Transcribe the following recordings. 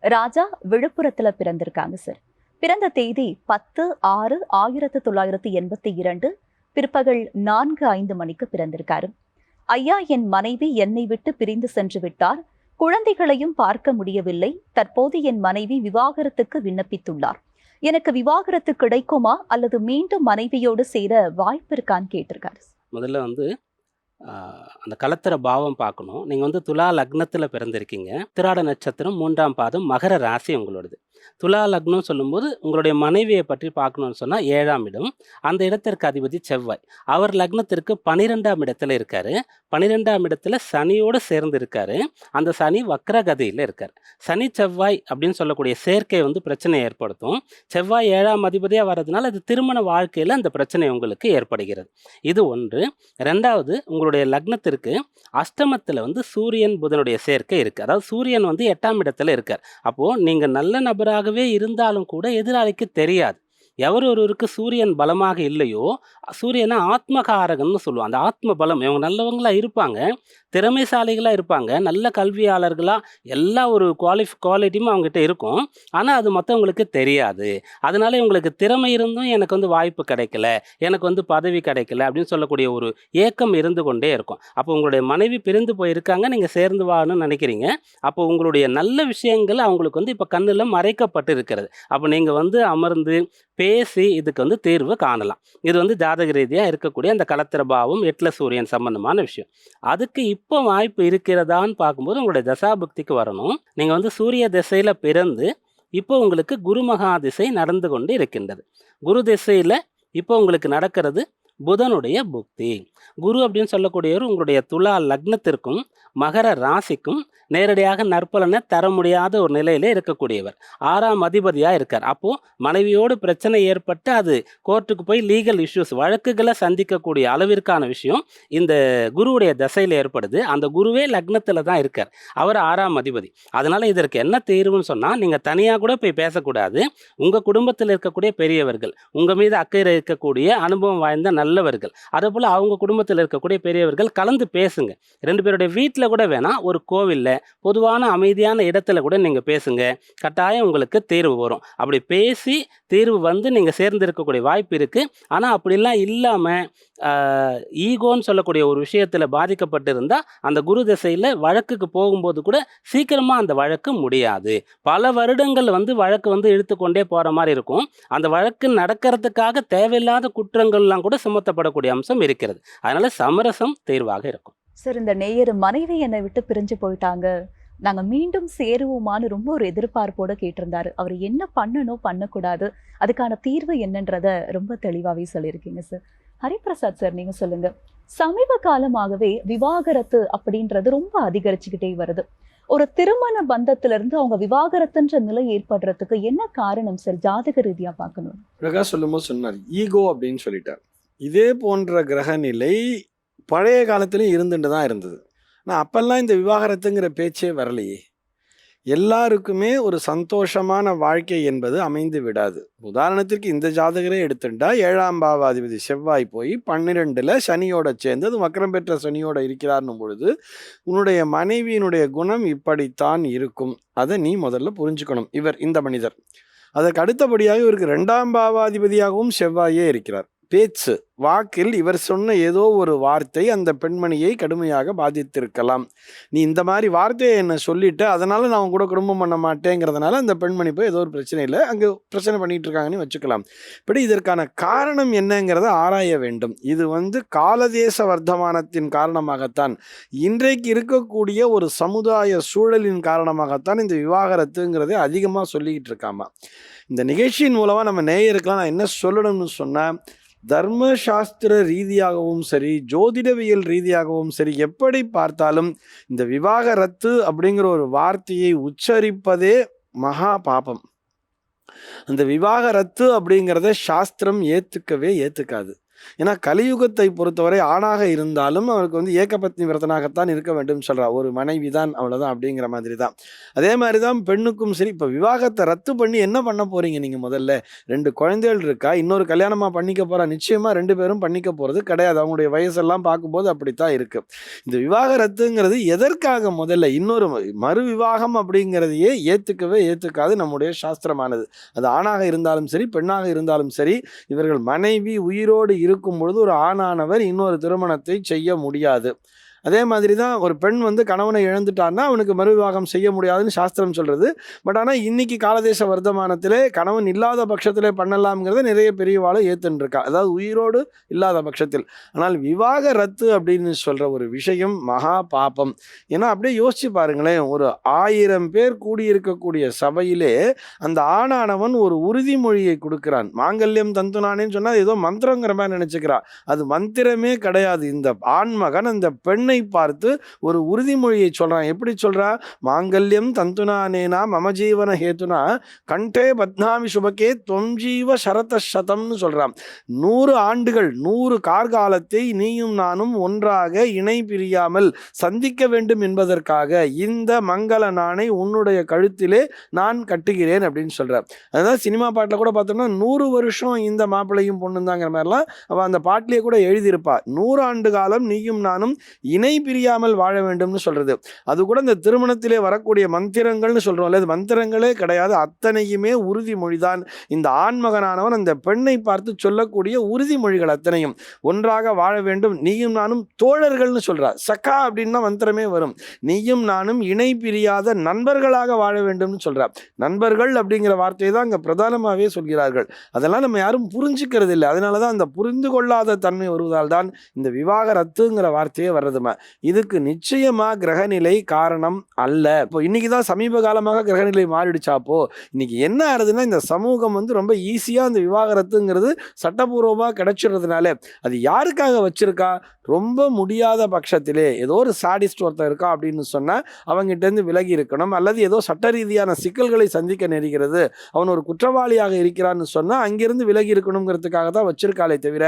ராஜா விழுப்புரத்துல பிறந்திருக்காங்க சார் பிறந்த தேதி பத்து ஆறு ஆயிரத்தி தொள்ளாயிரத்தி எண்பத்தி இரண்டு பிற்பகல் நான்கு ஐந்து மணிக்கு பிறந்திருக்காரு. ஐயா என் மனைவி என்னை விட்டு பிரிந்து சென்று விட்டார். குழந்தைகளையும் பார்க்க முடியவில்லை. தற்போது என் மனைவி விவாகரத்துக்கு விண்ணப்பித்துள்ளார். எனக்கு விவாகரத்து கிடைக்குமா அல்லது மீண்டும் மனைவியோடு சேர வாய்ப்பு இருக்கான்னு கேட்டிருக்காரு முதல்ல வந்து அந்த கலத்திர பாவம் பார்க்கணும். நீங்கள் வந்து துலா லக்னத்தில் பிறந்திருக்கீங்க. திராட நட்சத்திரம் மூன்றாம் பாதம் மகர ராசி உங்களோடது துலா லக்னம் சொல்லும்போது உங்களுடைய மனைவியை பற்றி பார்க்கணும்னு சொன்னால் ஏழாம் இடம். அந்த இடத்திற்கு அதிபதி செவ்வாய். அவர் லக்னத்திற்கு பனிரெண்டாம் இடத்துல இருக்கார். பனிரெண்டாம் இடத்துல சனியோடு சேர்ந்து இருக்கார் அந்த சனி வக்ரகதியில் இருக்கார். சனி செவ்வாய் அப்படின்னு சொல்லக்கூடிய சேர்க்கை வந்து பிரச்சனை ஏற்படுத்தும். செவ்வாய் ஏழாம் அதிபதியாக வர்றதுனால அது திருமண வாழ்க்கையில் அந்த பிரச்சனை உங்களுக்கு ஏற்படுகிறது. இது ஒன்று. ரெண்டாவது உங்களுடைய லக்னத்திற்கு அஷ்டமத்தில் வந்து சூரியன் புதனுடைய சேர்க்கை இருக்குது அதாவது சூரியன் வந்து எட்டாம் இடத்துல இருக்கார். அப்போது நீங்கள் நல்ல நபர் நபராகவே இருந்தாலும் கூட எதிராளிக்கு தெரியாது. எவர் ஒருவருக்கு சூரியன் பலமாக இல்லையோ சூரியனை ஆத்மகாரகன்னு சொல்லுவோம் அந்த ஆத்ம பலம் இவங்க நல்லவங்களாக இருப்பாங்க திறமைசாலிகளாக இருப்பாங்க நல்ல கல்வியாளர்களாக எல்லா ஒரு குவாலிஃப் குவாலிட்டியும் அவங்ககிட்ட இருக்கும். ஆனால் அது மற்றவங்களுக்கு தெரியாது. அதனால இவங்களுக்கு திறமை இருந்தும் எனக்கு வந்து வாய்ப்பு கிடைக்கல எனக்கு வந்து பதவி கிடைக்கல அப்படின்னு சொல்லக்கூடிய ஒரு ஏக்கம் இருந்து கொண்டே இருக்கும். அப்போ உங்களுடைய மனைவி பிரிந்து போயிருக்காங்க நீங்கள் சேர்ந்து வாழணும்னு நினைக்கிறீங்க. அப்போ உங்களுடைய நல்ல விஷயங்கள் அவங்களுக்கு வந்து இப்போ கண்ணில் மறைக்கப்பட்டு இருக்கிறது. அப்போ நீங்கள் வந்து அமர்ந்து பே பேசி இதுக்கு வந்து தீர்வு காணலாம். இது வந்து ஜாதக ரீதியாக இருக்கக்கூடிய அந்த கலத்திரபாவம் எட்ல சூரியன் சம்பந்தமான விஷயம். அதுக்கு இப்போ வாய்ப்பு இருக்கிறதான்னு பார்க்கும்போது உங்களுடைய தசாபக்திக்கு வரணும். நீங்கள் வந்து சூரிய திசையில் பிறந்து இப்போ உங்களுக்கு குருமகா திசை நடந்து கொண்டு இருக்கின்றது. குரு திசையில் இப்போ உங்களுக்கு நடக்கிறது புதனுடைய புக்தி. குரு அப்படின்னு சொல்லக்கூடியவர் உங்களுடைய துலா லக்னத்திற்கும் மகர ராசிக்கும் நேரடியாக நற்பலனை தர முடியாத ஒரு நிலையில இருக்கக்கூடியவர். ஆறாம் அதிபதியாக இருக்கார். அப்போது மனைவியோடு பிரச்சனை ஏற்பட்டு அது கோர்ட்டுக்கு போய் லீகல் இஷ்யூஸ் வழக்குகளை சந்திக்கக்கூடிய அளவிற்கான விஷயம் இந்த குருவுடைய தசையில் ஏற்படுது. அந்த குருவே லக்னத்தில் தான் இருக்கார். அவர் ஆறாம் அதிபதி. அதனால் இதற்கு என்ன தீர்வுன்னு சொன்னால் நீங்கள் தனியாக கூட போய் பேசக்கூடாது. உங்கள் குடும்பத்தில் இருக்கக்கூடிய பெரியவர்கள் உங்கள் மீது அக்கறை இருக்கக்கூடிய அனுபவம் வாய்ந்த நல்ல நல்லவர்கள். அதே போல் அவங்க குடும்பத்தில் இருக்கக்கூடிய பெரியவர்கள் கலந்து பேசுங்க. ரெண்டு பேருடைய வீட்டில் கூட வேணால் ஒரு கோவிலில் பொதுவான அமைதியான இடத்துல கூட நீங்கள் பேசுங்க. கட்டாயம் உங்களுக்கு தீர்வு வரும். அப்படி பேசி தீர்வு வந்து நீங்கள் சேர்ந்திருக்கக்கூடிய வாய்ப்பு இருக்குது ஆனால் அப்படிலாம் இல்லாமல் ஈகோன்னு சொல்லக்கூடிய ஒரு விஷயத்தில் பாதிக்கப்பட்டிருந்தால் அந்த குரு திசையில் வழக்குக்கு போகும்போது கூட சீக்கிரமாக அந்த வழக்கு முடியாது. பல வருடங்கள் வந்து வழக்கு வந்து இழுத்துக்கொண்டே போகிற மாதிரி இருக்கும். அந்த வழக்கு நடக்கிறதுக்காக தேவையில்லாத குற்றங்கள்லாம் கூட சுமத்தப்படக்கூடிய அம்சம் இருக்கிறது. அதனால சமரசம் தீர்வாக இருக்கும். சார் இந்த நேயர் மனைவி என்னை விட்டு பிரிஞ்சு போயிட்டாங்க. நாங்க மீண்டும் சேருவோமான்னு ரொம்ப ஒரு எதிர்பார்ப்போட கேட்டிருந்தாரு. அவர் என்ன பண்ணணும் பண்ணக்கூடாது. அதுக்கான தீர்வு என்னன்றத ரொம்ப தெளிவாவே சொல்லியிருக்கீங்க சார் ஹரிபிரசாத் சார் நீங்க சொல்லுங்க. சமீப காலமாகவே விவாகரத்து அப்படின்றது ரொம்ப அதிகரிச்சுக்கிட்டே வருது. ஒரு திருமண பந்தத்துல இருந்து அவங்க விவாகரத்துன்ற நிலை ஏற்படுறதுக்கு என்ன காரணம் சார் ஜாதக ரீதியா பார்க்கணும். அழகா சொல்லும்போது சொன்னார் ஈகோ அப்படின்னு சொல்லிட்டார். இதே போன்ற கிரக நிலை பழைய காலத்துலேயும் இருந்துட்டு தான் இருந்தது. ஆனால் அப்போல்லாம் இந்த விவாகரத்துங்கிற பேச்சே வரலையே. எல்லாருக்குமே ஒரு சந்தோஷமான வாழ்க்கை என்பது அமைந்து விடாது. உதாரணத்திற்கு இந்த ஜாதகரே எடுத்துட்டா ஏழாம் பாவாதிபதி செவ்வாய் போய் பன்னிரெண்டில் சனியோட சேர்ந்து அது வக்கரம் பெற்ற சனியோட இருக்கிறார்னும் பொழுது உன்னுடைய மனைவியினுடைய குணம் இப்படித்தான் இருக்கும். அதை நீ முதல்ல புரிஞ்சுக்கணும். இவர் இந்த மனிதர். அதற்கு அடுத்தபடியாக இவருக்கு ரெண்டாம் பாவாதிபதியாகவும் செவ்வாயே இருக்கிறார். பேச்சு. வாக்கில் இவர் சொன்ன ஏதோ ஒரு வார்த்தை அந்த பெண்மணியை கடுமையாக பாதித்திருக்கலாம். நீ இந்த மாதிரி வார்த்தையை என்ன சொல்லிட்டு அதனால நான் உன் கூட குடும்பம் பண்ண மாட்டேங்கிறதுனால அந்த பெண்மணி போய் ஏதோ ஒரு பிரச்சனை இல்லை அங்கே பிரச்சனை பண்ணிட்டு இருக்காங்கன்னு வச்சுக்கலாம். இப்படி இதற்கான காரணம் என்னங்கிறத ஆராய வேண்டும். இது வந்து காலதேச வர்த்தமானத்தின் காரணமாகத்தான். இன்றைக்கு இருக்கக்கூடிய ஒரு சமுதாய சூழலின் காரணமாகத்தான் இந்த விவாகரத்துங்கிறதே அதிகமாக சொல்லிக்கிட்டு இருக்காமா. இந்த நிகழ்ச்சியின் மூலமாக நம்ம நேயருக்கெல்லாம் நான் என்ன சொல்லணும்னு சொன்னால் தர்மசாஸ்திர ரீதியாகவும் சரி ஜோதிடவியல் ரீதியாகவும் சரி எப்படி பார்த்தாலும் இந்த விவாகரத்து அப்படிங்கிற ஒரு வார்த்தையை உச்சரிப்பதே மகா பாபம். அந்த விவாகரத்து அப்படிங்கிறத சாஸ்திரம் ஏற்றுக்கவே ஏற்றுக்காது ஏன்னா கலியுகத்தை பொறுத்தவரை ஆணாக இருந்தாலும் அவருக்கு வந்து ஏகபத்னி விரதனாகத்தான் இருக்க வேண்டும் சொல்றா. ஒரு மனைவி தான் அவ்வளவுதான் அப்படிங்கிற மாதிரி தான் அதே மாதிரி தான் பெண்ணுக்கும் சரி இப்போ விவாகத்தை ரத்து பண்ணி என்ன பண்ண போறீங்க நீங்க முதல்ல? ரெண்டு குழந்தைகள் இருக்கா? இன்னொரு கல்யாணமா பண்ணிக்க போறா? நிச்சயமா ரெண்டு பேரும் பண்ணிக்க போறது கிடையாது. அவங்களுடைய வயசெல்லாம் பார்க்கும்போது அப்படித்தான் இருக்கு. இந்த விவாக ரத்துங்கிறது எதற்காக முதல்ல? இன்னொரு மறு விவாகம் அப்படிங்கிறதையே ஏத்துக்கவே ஏத்துக்காது நம்முடைய சாஸ்திரமானது. அது ஆணாக இருந்தாலும் சரி பெண்ணாக இருந்தாலும் சரி இவர்கள் மனைவி உயிரோடு இருக்கும் பொழுது ஒரு ஆணானவர் இன்னொரு திருமணத்தை செய்ய முடியாது. அதே மாதிரி தான் ஒரு பெண் வந்து கணவனை இழந்துட்டான்னா அவனுக்கு மறுவிவாகம் செய்ய முடியாதுன்னு சாஸ்திரம் சொல்கிறது பட் ஆனால் இன்றைக்கி காலதேச வர்த்தமானத்திலே கணவன் இல்லாத பட்சத்திலே பண்ணலாம்ங்கிறத நிறைய பெரியவாளை ஏற்றுன்ருக்கா இருக்கா அதாவது உயிரோடு இல்லாத பட்சத்தில். ஆனால் விவாக ரத்து அப்படின்னு சொல்கிற ஒரு விஷயம் மகா பாபம். ஏன்னா அப்படியே யோசிச்சு பாருங்களேன் ஒரு ஆயிரம் பேர் கூடியிருக்கக்கூடிய சபையிலே அந்த ஆணானவன் ஒரு உறுதிமொழியை கொடுக்கிறான். மாங்கல்யம் தந்துனானேன்னு சொன்னால் ஏதோ மந்திரங்கிற மாதிரி நினச்சிக்கிறான் அது மந்திரமே கிடையாது. இந்த ஆண்மகன் அந்த பெண் பெண்ணை பார்த்து ஒரு உறுதிமொழியை சொல்றான். எப்படி சொல்றா? மாங்கல்யம் தந்துனானேனா மம ஜீவன ஹேத்துனா கண்டே பத்னாமி சுபகே தொம்ஜீவ சரத சதம்னு சொல்றான். நூறு ஆண்டுகள் நூறு கார்காலத்தை நீயும் நானும் ஒன்றாக இணை பிரியாமல் சந்திக்க வேண்டும் என்பதற்காக இந்த மங்கள நாணை உன்னுடைய கழுத்திலே நான் கட்டுகிறேன் அப்படின்னு சொல்கிறார் அதான் சினிமா பாட்டில் கூட பார்த்தோம்னா நூறு வருஷம் இந்த மாப்பிள்ளையும் பொண்ணும் தாங்கிற மாதிரிலாம் அவள் அந்த பாட்டிலேயே கூட எழுதியிருப்பா. நூறாண்டு காலம் நீயும் நானும் இணை பிரியாமல் வாழ வேண்டும்னு சொல்கிறது அது கூட இந்த திருமணத்திலே வரக்கூடிய மந்திரங்கள்னு சொல்கிறோம் அல்லது மந்திரங்களே கிடையாது. அத்தனையுமே உறுதிமொழிதான் இந்த ஆண்மகனானவன் அந்த பெண்ணை பார்த்து சொல்லக்கூடிய உறுதிமொழிகள் அத்தனையும். ஒன்றாக வாழ வேண்டும். நீயும் நானும் தோழர்கள்னு சொல்கிறார் சக்கா அப்படின்னா மந்திரமே வரும். நீயும் நானும் இணை பிரியாத நண்பர்களாக வாழ வேண்டும்னு சொல்கிறார் நண்பர்கள் அப்படிங்கிற வார்த்தையை தான் அங்கே பிரதானமாகவே சொல்கிறார்கள். அதெல்லாம் நம்ம யாரும் புரிஞ்சுக்கிறது இல்லை அதனால தான் அந்த புரிந்து கொள்ளாத தன்மை வருவதால் தான் இந்த விவாகரத்துங்கிற வார்த்தையே இதுக்கு நிச்சயமா கிரகநிலை காரணம் அல்ல. இப்போ இன்னைக்கு தான் சமீப காலமாக கிரகநிலை மாறிடுச்சாப்போ இன்னைக்கு என்ன ஆகுதுன்னா இந்த சமூகம் வந்து ரொம்ப ஈஸியாக அந்த விவாகரத்துங்கிறது சட்டபூர்வமாக கிடைச்சிடுறதுனால அது யாருக்காக வச்சிருக்கா? ரொம்ப முடியாத பட்சத்திலே ஏதோ ஒரு சாடிஸ்ட் ஒருத்தர் இருக்கா அப்படின்னு சொன்னால் அவங்ககிட்டேருந்து விலகி இருக்கணும். அல்லது ஏதோ சட்ட ரீதியான சிக்கல்களை சந்திக்க நேரிகிறது. அவன் ஒரு குற்றவாளியாக இருக்கிறான்னு சொன்னால் அங்கிருந்து விலகி இருக்கணுங்கிறதுக்காக தான் வச்சிருக்காளே தவிர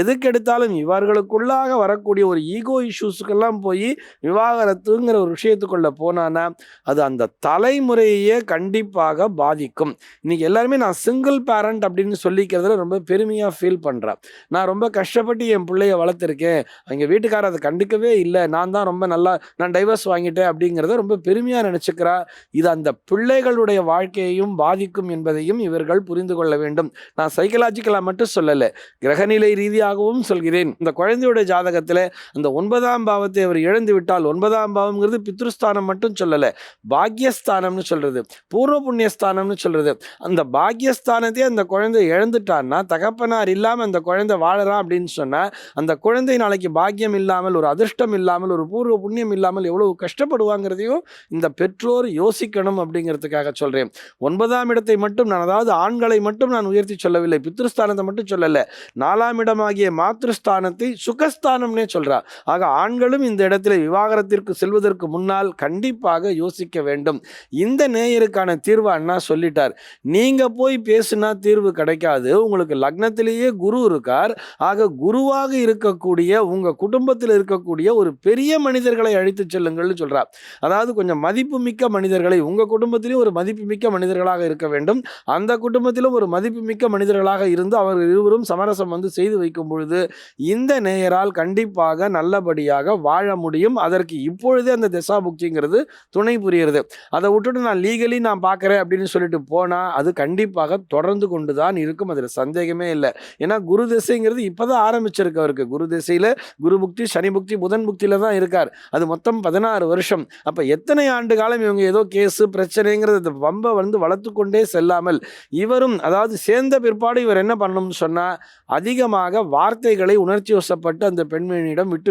எதுக்கெடுத்தாலும் இவர்களுக்குள்ளாக வரக்கூடிய ஒரு ஈகோ ஹவுஸுக்கெல்லாம் போய் விவாகரத்துங்கிற ஒரு விஷயத்துக்குள்ளே போனானா அது அந்த தலைமுறையே கண்டிப்பாக பாதிக்கும். இன்றைக்கி எல்லாருமே நான் சிங்கிள் பேரண்ட் அப்படின்னு சொல்லிக்கிறதுல ரொம்ப பெருமையாக ஃபீல் பண்ணுறேன் நான் ரொம்ப கஷ்டப்பட்டு என் பிள்ளைய வளர்த்துருக்கேன். எங்கள் வீட்டுக்காரர் அதை கண்டுக்கவே இல்லை. நான் தான் ரொம்ப நல்லா நான் டைவர்ஸ் வாங்கிட்டேன் அப்படிங்கிறத ரொம்ப பெருமையாக நினச்சிக்கிறா. இது அந்த பிள்ளைகளுடைய வாழ்க்கையையும் பாதிக்கும் என்பதையும் இவர்கள் புரிந்து கொள்ள வேண்டும். நான் சைக்கலாஜிக்கலாக மட்டும் சொல்லலை கிரகநிலை ரீதியாகவும் சொல்கிறேன். இந்த குழந்தையோட ஜாதகத்தில் அந்த ஒன்பதாம் பாவத்தை அவர் இழந்து விட்டால் ஒன்பதாம் பாவம்ங்கிறது பித்ருஸ்தானம் மட்டும் சொல்லலை பாக்யஸ்தானம்னு சொல்கிறது பூர்வ புண்ணியஸ்தானம்னு சொல்கிறது அந்த பாக்யஸ்தானத்தையே அந்த குழந்தை இழந்துட்டான்னா தகப்பனார் இல்லாமல் அந்த குழந்தை வாழறான் அப்படின்னு சொன்னால் அந்த குழந்தை நாளைக்கு பாக்கியம் இல்லாமல் ஒரு அதிர்ஷ்டம் இல்லாமல் ஒரு பூர்வ புண்ணியம் இல்லாமல் எவ்வளவு கஷ்டப்படுவாங்கிறதையும் இந்த பெற்றோர் யோசிக்கணும் அப்படிங்கிறதுக்காக சொல்கிறேன் ஒன்பதாம் இடத்தை மட்டும் நான் அதாவது ஆண்களை மட்டும் நான் உயர்த்தி சொல்லவில்லை பித்ருஸ்தானத்தை மட்டும் சொல்லலை நாலாம் இடமாகிய மாத்ருஸ்தானத்தை சுகஸ்தானம்னே சொல்கிறார் ஆக ஆண்களும் இந்த இடத்துல விவாகரத்திற்கு செல்வதற்கு முன்னால் கண்டிப்பாக யோசிக்க வேண்டும். இந்த நேயருக்கான தீர்வு அண்ணா சொல்லிட்டார். நீங்க போய் பேசுனா தீர்வு கிடைக்காது. உங்களுக்கு லக்னத்திலேயே குரு இருக்கார். ஆக குருவாக இருக்கக்கூடிய உங்க குடும்பத்தில் இருக்கக்கூடிய ஒரு பெரிய மனிதர்களை அழைத்து செல்லுங்கள்னு சொல்றார். அதாவது கொஞ்சம் மதிப்புமிக்க மனிதர்களை உங்க குடும்பத்திலேயும் ஒரு மதிப்புமிக்க மனிதர்களாக இருக்க வேண்டும். அந்த குடும்பத்திலும் ஒரு மதிப்புமிக்க மனிதர்களாக இருந்து அவர்கள் இருவரும் சமரசம் வந்து செய்து வைக்கும் பொழுது இந்த நேயரால் கண்டிப்பாக நல்லபடியாக வாழ முடியும். அதற்கு இப்பொழுதே அந்த திசா புக்திங்கிறது துணை புரிகிறது. அதை விட்டுட்டு நான் லீகலி நான் பார்க்குறேன் அப்படின்னு சொல்லிட்டு போனால் அது கண்டிப்பாக தொடர்ந்து கொண்டு தான் இருக்கும். அதில் சந்தேகமே இல்லை. ஏன்னா குரு திசைங்கிறது இப்போ தான் ஆரம்பிச்சிருக்கு அவருக்கு குரு திசையில் குரு புக்தி சனி புக்தி புதன் புக்தியில் தான் இருக்கார். அது மொத்தம் பதினாறு வருஷம். அப்போ எத்தனை ஆண்டு காலம் இவங்க ஏதோ கேஸு பிரச்சனைங்கிறது அந்த வம்பை வந்து வளர்த்து கொண்டே செல்லாமல் இவரும் அதாவது சேர்ந்த பிற்பாடு இவர் என்ன பண்ணணும்னு சொன்னால் அதிகமாக வார்த்தைகளை உணர்ச்சி வசப்பட்டு அந்த பெண்மணியிடம் விட்டு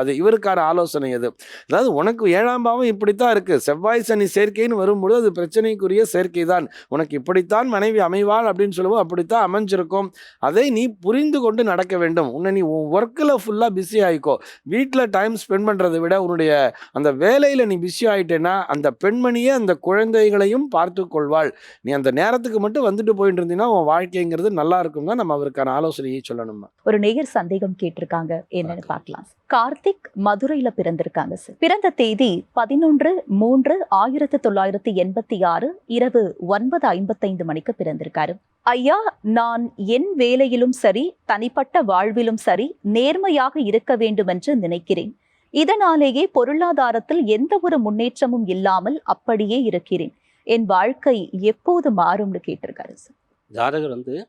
விடக்கூடாது இவருக்கான ஆலோசனை அது. அதாவது உனக்கு ஏழாம் பாவம் இப்படித்தான் இருக்கு. செவ்வாய் சனி சேர்க்கைன்னு வரும்பொழுது அது பிரச்சனைக்குரிய சேர்க்கை தான். உனக்கு இப்படித்தான் மனைவி அமைவாள் அப்படின்னு சொல்லுவோம் அப்படித்தான் அமைஞ்சிருக்கும். அதை நீ புரிந்து கொண்டு நடக்க வேண்டும். உன்னை நீ ஒர்க்கில் ஃபுல்லாக பிஸி ஆகிக்கோ வீட்டில் டைம் ஸ்பெண்ட் பண்ணுறதை விட உன்னுடைய அந்த வேலையில் நீ பிஸி ஆகிட்டேன்னா அந்த பெண்மணியே அந்த குழந்தைகளையும் பார்த்து கொள்வாள். நீ அந்த நேரத்துக்கு மட்டும் வந்துட்டு போயிட்டு இருந்தீங்கன்னா உன் வாழ்க்கைங்கிறது நல்லா இருக்கும் தான் நம்ம அவருக்கான ஆலோசனையை சொல்லணுமா ஒரு நேயர் சந்தேகம் கேட்டிருக்காங்க. என்னன்னு பார்க்கலாம். கார்த்திக் மதுரையில பிறந்திருக்காங்க சார். பிறந்த தேதி பதினொன்று மூன்று ஆயிரத்தி தொள்ளாயிரத்தி எண்பத்தி ஆறு இரவு ஒன்பது ஐம்பத்தைந்து மணிக்கு பிறந்திருக்காரு. ஐயா நான் என் வேலையிலும் சரி தனிப்பட்ட வாழ்விலும் சரி நேர்மையாக இருக்க வேண்டும் என்று நினைக்கிறேன். இதனாலேயே பொருளாதாரத்தில் எந்த ஒரு முன்னேற்றமும் இல்லாமல் அப்படியே இருக்கிறேன். என் வாழ்க்கை எப்போது மாறும்னு கேட்டிருக்காரு சார். ஜாதகர் வந்து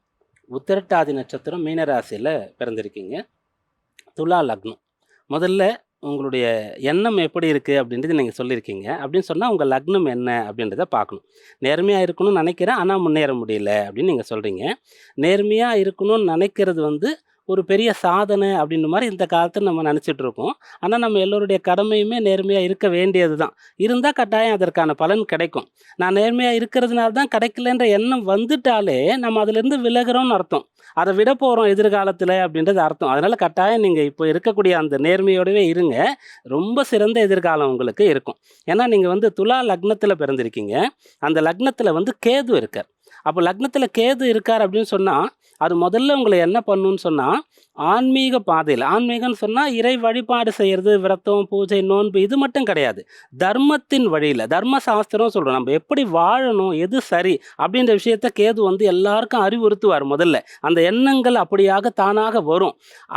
உத்திரட்டாதி நட்சத்திரம் மீனராசியில் பிறந்திருக்கீங்க. துலா லக்னம். முதல்ல உங்களுடைய எண்ணம் எப்படி இருக்குது அப்படின்றது நீங்கள் சொல்லியிருக்கீங்க. அப்படின்னு சொன்னால் உங்கள் லக்னம் என்ன அப்படின்றத பார்க்கணும். நேர்மையாக இருக்கணும்னு நினைக்கிறேன் ஆனால் முன்னேற முடியல அப்படின்னு நீங்கள் சொல்கிறீங்க நேர்மையாக இருக்கணும்னு நினைக்கிறது வந்து ஒரு பெரிய சாதனை அப்படின்ற மாதிரி இந்த காலத்தில் நம்ம நினச்சிட்டு இருக்கோம். ஆனால் நம்ம எல்லோருடைய கடமையுமே நேர்மையாக இருக்க வேண்டியது தான் இருந்தால் கட்டாயம் அதற்கான பலன் கிடைக்கும். நான் நேர்மையாக இருக்கிறதுனால தான் கிடைக்கலன்ற எண்ணம் வந்துட்டாலே நம்ம அதுலேருந்து விலகிறோம்னு அர்த்தம். அதை விட போகிறோம் எதிர்காலத்தில் அப்படின்றது அர்த்தம். அதனால் கட்டாயம் நீங்கள் இப்போ இருக்கக்கூடிய அந்த நேர்மையோடவே இருங்க. ரொம்ப சிறந்த எதிர்காலம் உங்களுக்கு இருக்கும். ஏன்னா நீங்கள் வந்து துலா லக்னத்தில் பிறந்திருக்கீங்க. அந்த லக்னத்தில் வந்து கேது இருக்கார். அப்போ லக்னத்தில் கேது இருக்கார் அப்படின்னு சொன்னால் அது முதல்ல உங்களை என்ன பண்ணுன்னு சொன்னால் ஆன்மீக பாதையில் ஆன்மீகம்னு சொன்னால் இறை வழிபாடு செய்கிறது விரத்தம் பூஜை நோன்பு இது மட்டும் கிடையாது. தர்மத்தின் வழியில் தர்ம சாஸ்திரம் சொல்கிறோம் நம்ம எப்படி வாழணும் எது சரி அப்படின்ற விஷயத்த கேது வந்து எல்லாருக்கும் அறிவுறுத்துவார் முதல்ல. அந்த எண்ணங்கள் அப்படியாக தானாக வரும்.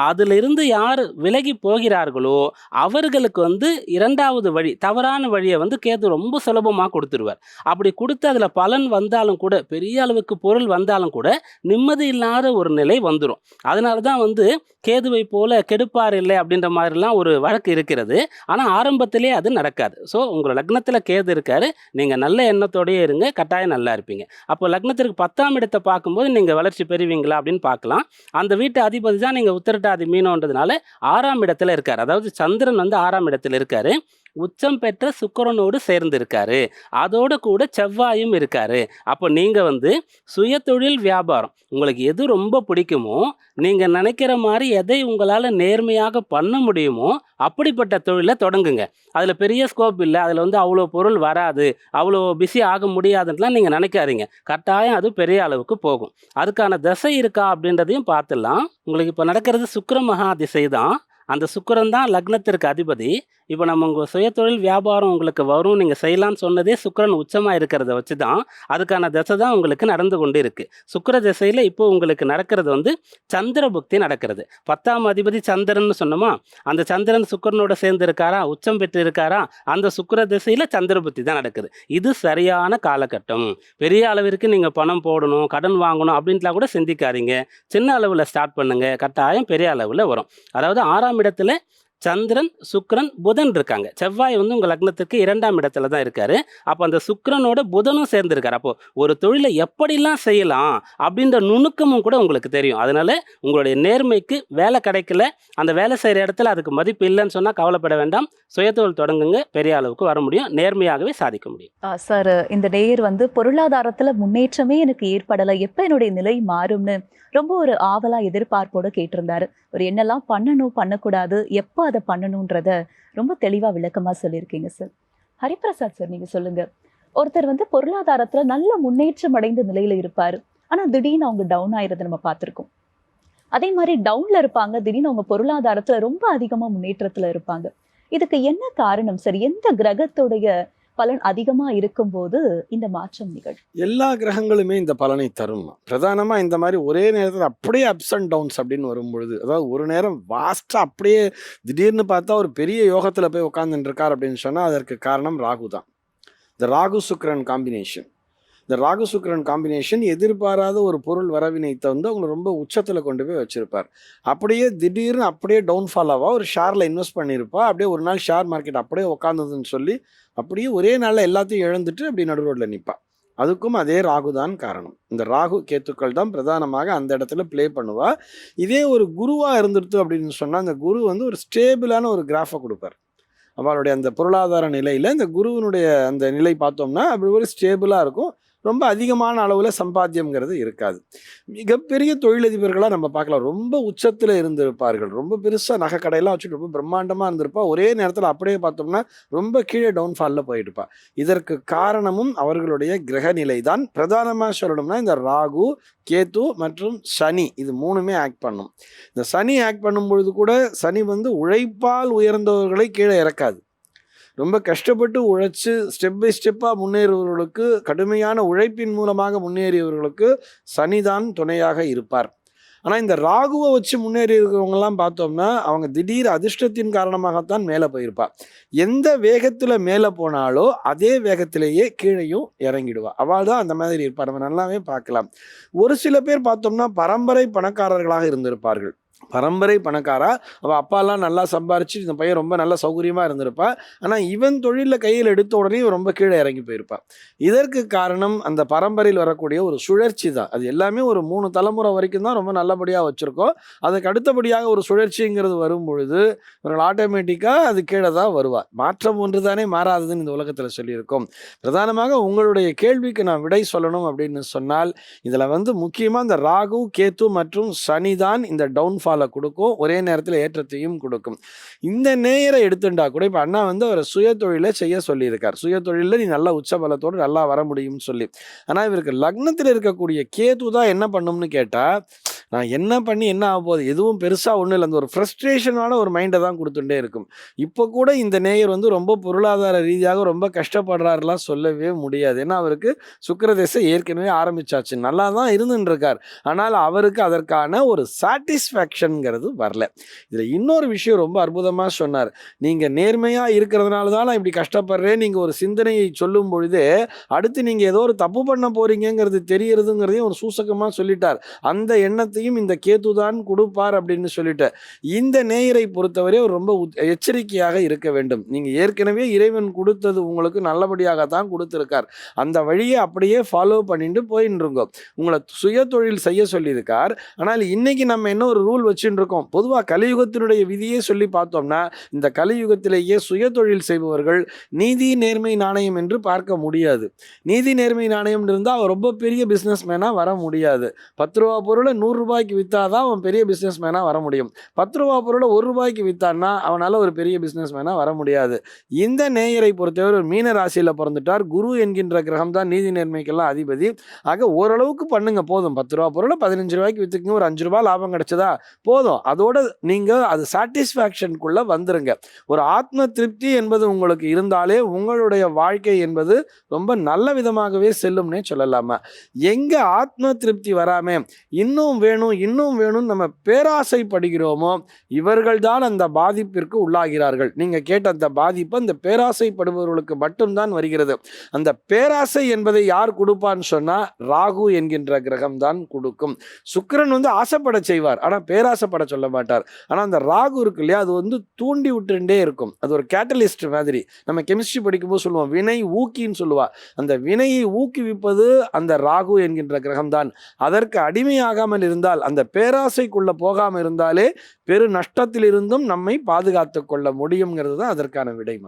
அதிலிருந்து யார் விலகி போகிறார்களோ அவர்களுக்கு வந்து இரண்டாவது வழி தவறான வழியை வந்து கேது ரொம்ப சுலபமாக கொடுத்துருவார். அப்படி கொடுத்து அதில் பலன் வந்தாலும் கூட பெரிய அளவுக்கு பொருள் வந்தாலும் கூட நிம்மதி இல்லாத ஒரு நிலை வந்துடும் அதனால தான் வந்து கேதுவை போல கெடுப்பார் இல்லை அப்படின்ற மாதிரிலாம் ஒரு வழக்கு இருக்கிறது. ஆனால் ஆரம்பத்திலே அது நடக்காது. ஸோ உங்கள் லக்னத்தில் கேது இருக்காரு. நீங்கள் நல்ல எண்ணத்தோடயே இருங்க. கட்டாயம் நல்லா இருப்பீங்க. அப்போ லக்னத்திற்கு பத்தாம் இடத்தை பார்க்கும்போது நீங்கள் வளர்ச்சி பெறுவீங்களா அப்படின்னு பார்க்கலாம். அந்த வீட்டு அதிபதி தான் நீங்கள் உத்திரட்டாதி மீனோன்றதுனால ஆறாம் இடத்துல இருக்கார். அதாவது சந்திரன் வந்து ஆறாம் இடத்துல இருக்காரு. உச்சம் பெற்ற சுக்கரனோடு சேர்ந்து இருக்காரு கூட செவ்வாயும் இருக்காரு. அப்போ நீங்கள் வந்து சுயதொழில் வியாபாரம் உங்களுக்கு எது ரொம்ப பிடிக்குமோ நீங்கள் நினைக்கிற மாதிரி எதை உங்களால் நேர்மையாக பண்ண முடியுமோ அப்படிப்பட்ட தொழிலை தொடங்குங்க. அதில் பெரிய ஸ்கோப் இல்லை. அதில் வந்து அவ்வளோ பொருள் வராது அவ்வளோ பிஸி ஆக முடியாதுன்னுலாம் நீங்கள் நினைக்காதீங்க. கட்டாயம் அது பெரிய அளவுக்கு போகும். அதுக்கான திசை இருக்கா அப்படின்றதையும் பார்த்துடலாம். உங்களுக்கு இப்போ நடக்கிறது சுக்கர மகா திசை தான். அந்த சுக்கரன் தான் லக்னத்திற்கு அதிபதி. இப்போ நம்ம உங்கள் சுயத்தொழில் வியாபாரம் உங்களுக்கு வரும் நீங்கள் செய்யலாம்னு சொன்னதே சுக்கிரன் உச்சமாக இருக்கிறத வச்சு தான் அதுக்கான திசை தான் உங்களுக்கு நடந்து கொண்டு இருக்குது சுக்கர திசையில் இப்போ உங்களுக்கு நடக்கிறது வந்து சந்திர புக்தி நடக்கிறது. பத்தாம் அதிபதி சந்திரன்னு சொன்னோமா? அந்த சந்திரன் சுக்கிரனோட சேர்ந்து இருக்காரா? உச்சம் பெற்று இருக்காரா அந்த சுக்கிர திசையில் சந்திர புக்தி தான் நடக்குது. இது சரியான காலகட்டம். பெரிய அளவிற்கு நீங்கள் பணம் போடணும் கடன் வாங்கணும் அப்படின்ட்டுலாம் கூட சிந்திக்காதீங்க. சின்ன அளவில் ஸ்டார்ட் பண்ணுங்கள் கட்டாயம் பெரிய அளவில் வரும். அதாவது ஆறாம் இடத்துல சந்திரன் சுக்ரன் புதன் இருக்காங்க. செவ்வாய் வந்து உங்கள் லக்னத்துக்கு இரண்டாம் இடத்துல தான் இருக்காரு. அப்போ அந்த சுக்ரனோட புதனும் சேர்ந்துருக்காரு. அப்போது ஒரு தொழிலை எப்படிலாம் செய்யலாம் அப்படின்ற நுணுக்கமும் கூட உங்களுக்கு தெரியும். அதனால உங்களுடைய நேர்மைக்கு வேலை கிடைக்கல. அந்த வேலை செய்கிற இடத்துல அதுக்கு மதிப்பு இல்லைன்னு சொன்னால் கவலைப்பட வேண்டாம். சுயத்தொழில் தொடங்குங்க. பெரிய அளவுக்கு வர முடியும். நேர்மையாகவே சாதிக்க முடியும். சார் இந்த நேயர் வந்து பொருளாதாரத்தில் முன்னேற்றமே எனக்கு ஏற்படலை. எப்போ என்னுடைய நிலை மாறும்னு ரொம்ப ஒரு ஆவலாக எதிர்பார்ப்போடு கேட்டிருந்தாரு. ஒரு என்னெல்லாம் பண்ணணும் பண்ணக்கூடாது. எப்போ அதை பண்ணணுன்றத ரொம்ப தெளிவா விளக்கமா சொல்லியிருக்கீங்க சார் ஹரிபிரசாத் சார் நீங்க சொல்லுங்க. ஒருத்தர் வந்து பொருளாதாரத்துல நல்ல முன்னேற்றம் அடைந்த நிலையில இருப்பாரு. ஆனா திடீர்னு அவங்க டவுன் ஆகிறத நம்ம பார்த்துருக்கோம். அதே மாதிரி டவுன்ல இருப்பாங்க திடீர்னு அவங்க பொருளாதாரத்துல ரொம்ப அதிகமா முன்னேற்றத்துல இருப்பாங்க. இதுக்கு என்ன காரணம் சார் எந்த கிரகத்துடைய பலன் அதிகமா இருக்கும்போது இந்த மாற்றம் நிகழும். எல்லா கிரகங்களுமே இந்த பலனை தரும். பிரதானமாக இந்த மாதிரி ஒரே நேரத்தில் அப்படியே அப்ஸ் அண்ட் டவுன்ஸ் அப்படின்னு வரும்பொழுது அதாவது ஒரு நேரம் வாஸ்ட்டாக அப்படியே திடீர்னு பார்த்தா ஒரு பெரிய யோகத்தில் போய் உட்காந்துட்டு இருக்கார் அப்படின்னு சொன்னால் அதற்கு காரணம் ராகு தான். இந்த ராகு சுக்கிரன் காம்பினேஷன் இந்த ராகு சுக்கிரன் காம்பினேஷன் எதிர்பாராத ஒரு பொருள் வரவினைத்தை வந்து அவங்களை ரொம்ப உச்சத்தில் கொண்டு போய் வச்சுருப்பார். அப்படியே திடீர்னு அப்படியே டவுன்ஃபால் ஆவா ஒரு ஷேரில் இன்வெஸ்ட் பண்ணியிருப்பா அப்படியே ஒரு நாள் ஷேர் மார்க்கெட் அப்படியே உட்காந்ததுன்னு சொல்லி அப்படியே ஒரே நாளில் எல்லாத்தையும் இழந்துட்டு அப்படி நடு ரோட்டில் நிற்பா அதுக்கும் அதே ராகு தான் காரணம். இந்த ராகு கேத்துக்கள் தான் பிரதானமாக அந்த இடத்துல ப்ளே பண்ணுவா. இதே ஒரு குருவாக இருந்துட்டு அப்படின்னு சொன்னால் அந்த குரு வந்து ஒரு ஸ்டேபிளான ஒரு கிராஃபை கொடுப்பார். அவளுடைய அந்த பொருளாதார நிலையில் இந்த குருவினுடைய அந்த நிலை பார்த்தோம்னா அப்படி ஒரு ஸ்டேபிளாக இருக்கும். ரொம்ப அதிகமான அளவில் சம்பாத்தியம்ங்கிறது இருக்காது. மிகப்பெரிய தொழிலதிபர்களாக நம்ம பார்க்கலாம். ரொம்ப உச்சத்தில் இருந்திருப்பார்கள். ரொம்ப பெருசாக நகை கடையெல்லாம் வச்சுட்டு ரொம்ப பிரம்மாண்டமாக இருந்திருப்பா. ஒரே நேரத்தில் அப்படியே பார்த்தோம்னா ரொம்ப கீழே டவுன்ஃபாலில் போயிட்டுப்பா இதற்கு காரணமும் அவர்களுடைய கிரக நிலை தான் பிரதானமாக சொல்லணும்னா இந்த ராகு கேத்து மற்றும் சனி. இது மூணுமே ஆக்ட் பண்ணும். இந்த சனி ஆக்ட் பண்ணும் பொழுது கூட சனி வந்து உழைப்பால் உயர்ந்தவர்களை கீழே இறக்காது. ரொம்ப கஷ்டப்பட்டு உழைச்சி ஸ்டெப் பை ஸ்டெப்பாக முன்னேறுபவர்களுக்கு கடுமையான உழைப்பின் மூலமாக முன்னேறியவர்களுக்கு சனிதான் துணையாக இருப்பார். ஆனால் இந்த ராகுவை வச்சு முன்னேறி இருக்கிறவங்கலாம் பார்த்தோம்னா அவங்க திடீர் அதிர்ஷ்டத்தின் காரணமாகத்தான் மேலே போயிருப்பா. எந்த வேகத்தில் மேலே போனாலோ அதே வேகத்திலேயே கீழேயும் இறங்கிடுவா. அவள் தான் அந்த மாதிரி இருப்பார். நம்ம நல்லாவே பார்க்கலாம். ஒரு சில பேர் பார்த்தோம்னா பரம்பரை பணக்காரர்களாக இருந்திருப்பார்கள். பரம்பரை பணக்காரா? அவள் அப்பாலாம் நல்லா சம்பாரிச்சு இந்த பையன் ரொம்ப நல்லா சௌகரியமாக இருந்திருப்பா. ஆனால் இவன் தொழிலில் கையில் எடுத்த உடனே ரொம்ப கீழே இறங்கி போயிருப்பான் இதற்கு காரணம் அந்த பரம்பரையில் வரக்கூடிய ஒரு சுழற்சி தான். அது எல்லாமே ஒரு மூணு தலைமுறை வரைக்கும் தான் ரொம்ப நல்லபடியாக வச்சுருக்கோம். அதுக்கு அடுத்தபடியாக ஒரு சுழற்சிங்கிறது வரும் பொழுது இவர்கள் ஆட்டோமேட்டிக்காக அது கீழே தான் வருவார் மாற்றம் ஒன்று தானே மாறாததுன்னு இந்த உலகத்தில் சொல்லியிருக்கோம். பிரதானமாக உங்களுடைய கேள்விக்கு நான் விடை சொல்லணும் அப்படின்னு சொன்னால் இதில் வந்து முக்கியமாக இந்த ராகு கேத்து மற்றும் சனி தான் இந்த டவுன்ஃபாலை கொடுக்கும் ஒரே நேரத்தில் ஏற்றத்தையும் கொடுக்கும். இந்த நேயரை எடுத்துட்டா கூட இப்போ அண்ணா வந்து அவரை சுய தொழிலை செய்ய சொல்லியிருக்கார். சுய தொழிலில் நீ நல்லா உச்ச பலத்தோடு நல்லா வர முடியும்னு சொல்லி. ஆனால் இவருக்கு லக்னத்தில் இருக்கக்கூடிய கேது தான் என்ன பண்ணும்னு கேட்டால் நான் என்ன பண்ணி என்ன ஆக போகுது? எதுவும் பெருசாக ஒன்றும் இல்லை. அந்த ஒரு ஃப்ரஸ்ட்ரேஷனான ஒரு மைண்டை தான் கொடுத்துட்டே இருக்கும். இப்போ கூட இந்த நேயர் வந்து ரொம்ப பொருளாதார ரீதியாக ரொம்ப கஷ்டப்படுறாருலாம் சொல்லவே முடியாது. ஏன்னா அவருக்கு சுக்கரதேசை ஏற்கனவே ஆரம்பிச்சாச்சு. நல்லா தான் இருந்துட்டுருக்கார் ஆனால் அவருக்கு அதற்கான ஒரு சாட்டிஸ்ஃபேக்ஷனுங்கிறது வரல. இதில் இன்னொரு விஷயம் ரொம்ப அற்புதமாக சொன்னார். நீங்கள் நேர்மையாக இருக்கிறதுனால தான் நான் இப்படி கஷ்டப்படுறேன். நீங்கள் ஒரு சிந்தனையை சொல்லும் பொழுது அடுத்து நீங்கள் ஏதோ ஒரு தப்பு பண்ண போகிறீங்கிறது தெரியறதுங்கிறதையும் ஒரு சூசகமாக சொல்லிட்டார். அந்த எண்ணத்தையும் இந்த கேது தான் கொடுப்பார் அப்படின்னு சொல்லிட்டு இந்த நேயரை பொறுத்தவரை அவர் ரொம்ப எச்சரிக்கையாக இருக்க வேண்டும். நீங்கள் ஏற்கனவே இறைவன் கொடுத்தது உங்களுக்கு நல்லபடியாக தான் கொடுத்துருக்கார். அந்த வழியை அப்படியே ஃபாலோ பண்ணிட்டு போயின்னு உங்களை சுய தொழில் செய்ய சொல்லியிருக்கார். ஆனால் இன்னைக்கு நம்ம என்ன ஒரு ரூல் வச்சுட்டு இருக்கோம் பொதுவாக கலியுகத்தினுடைய விதியே சொல்லி பார்த்தோம்னா இந்த கலியுகத்திலேயே சுய தொழில் செய்பவர்கள் நீதி நேர்மை நாணயம் என்று பார்க்க முடியாது. நீதி நேர்மை நாணயம் இருந்தால் அவர் ரொம்ப பெரிய பிஸ்னஸ் மேனாக வர முடியாது. பத்து ரூபா பொருளை நூறுரூபா ரூபாய்க்கு விற்றாதான் அவன் பெரிய பிஸ்னஸ் மேனாக வர முடியும். பத்து ரூபா பொருளை ஒரு ரூபாய்க்கு விற்றான்னா அவனால் ஒரு பெரிய பிஸ்னஸ் மேனாக வர முடியாது. இந்த நேயரை பொறுத்தவரை ஒரு மீன ராசியில் பிறந்துட்டார். குரு என்கின்ற கிரகம் தான் நீதி நேர்மைக்கெல்லாம் அதிபதி. ஆக ஓரளவுக்கு பண்ணுங்க போதும். பத்து ரூபா பொருளை பதினஞ்சு ரூபாய்க்கு விற்றுக்குங்க ஒரு அஞ்சு ரூபா லாபம் கிடைச்சதா? போதும். அதோட நீங்கள் அது சாட்டிஸ்ஃபேக்ஷனுக்குள்ளே வந்துருங்க. ஒரு ஆத்ம திருப்தி என்பது உங்களுக்கு இருந்தாலே உங்களுடைய வாழ்க்கை என்பது ரொம்ப நல்ல விதமாகவே செல்லும்னே சொல்லலாமா? எங்கே ஆத்ம திருப்தி வராமல் இன்னும் வேணும் இன்னும் வேணும்னு நம்ம பேராசைப்படுகிறோமோ இவர்கள்தான் அந்த பாதிப்பிற்கு உள்ளாகிறார்கள். நீங்கள் கேட்ட அந்த பாதிப்பு அந்த பேராசைப்படுபவர்களுக்கு மட்டும்தான் வருகிறது. அந்த பேராசை என்பதை யார் கொடுப்பான்னு சொன்னால் ராகு என்கின்ற கிரகம் தான் கொடுக்கும். சுக்கிரன் வந்து ஆசைப்பட செய்வார். ஆனால் பேராசைப்பட சொல்ல மாட்டார். ஆனால் அந்த ராகு இருக்கு இல்லையா அது வந்து தூண்டி விட்டுட்டே இருக்கும். அது ஒரு கேட்டலிஸ்ட் மாதிரி. நம்ம கெமிஸ்ட்ரி படிக்கும்போது சொல்லுவோம் வினை ஊக்கின்னு சொல்லுவா. அந்த வினையை ஊக்குவிப்பது அந்த ராகு என்கின்ற கிரகம்தான் அதற்கு அடிமையாகாமல் இருந்தால் அந்த பேராசைக்குள்ளே போகாமல் இருந்தாலே பெரு நஷ்டத்திலிருந்தும் நம்மை பாதுகாத்து கொள்ள முடியுங்கிறது தான் அதற்கான விடைமா.